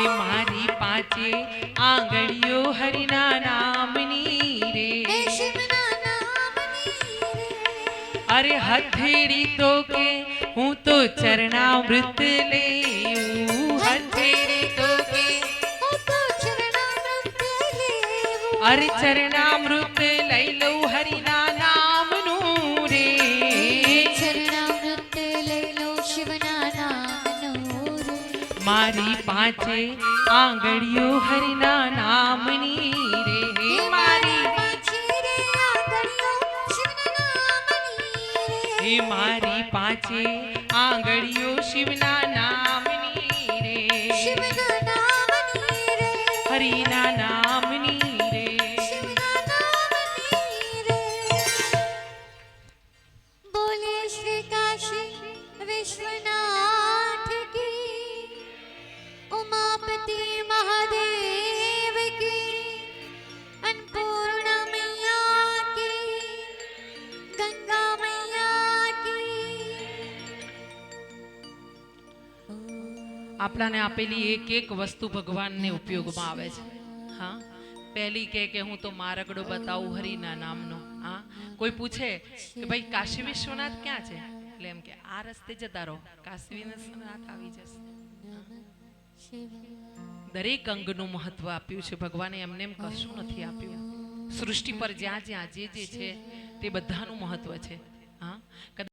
એ મારી પાંચે આંગળીઓ હરિના નામની રે. અરે હથેરી તો કે હું તો ચરણામૃત લેવું હથેરી તો કે હું તો ચરણામૃત લેવું અરે ચરણામૃત લઈ લઉં મારી પાંચે આંગળીઓ હરિના નામની રે. મારી હે મારી પાંચે આંગળીઓ શિવના નામની રે. હરિના નામની આપણાને આપેલી એક એક વસ્તુ ભગવાનને ઉપયોગમાં આવે છે. હા? પહેલી કે કે હું તો મારગડો બતાવું હરિના નામનો. હા? કોઈ પૂછે કે ભાઈ, કાશી વિશ્વનાથ ક્યાં છે? એટલે એમ કે, આ રસ્તે જતા રહો. કાશી વિશ્વનાથ આવી જશે. દરેક અંગનું મહત્વ આપ્યું છે. ભગવાને એમને એમ કશું નથી આપ્યું. સૃષ્ટિ પર જ્યાં જ્યાં જે જે છે તે બધાનું મહત્વ છે. હા?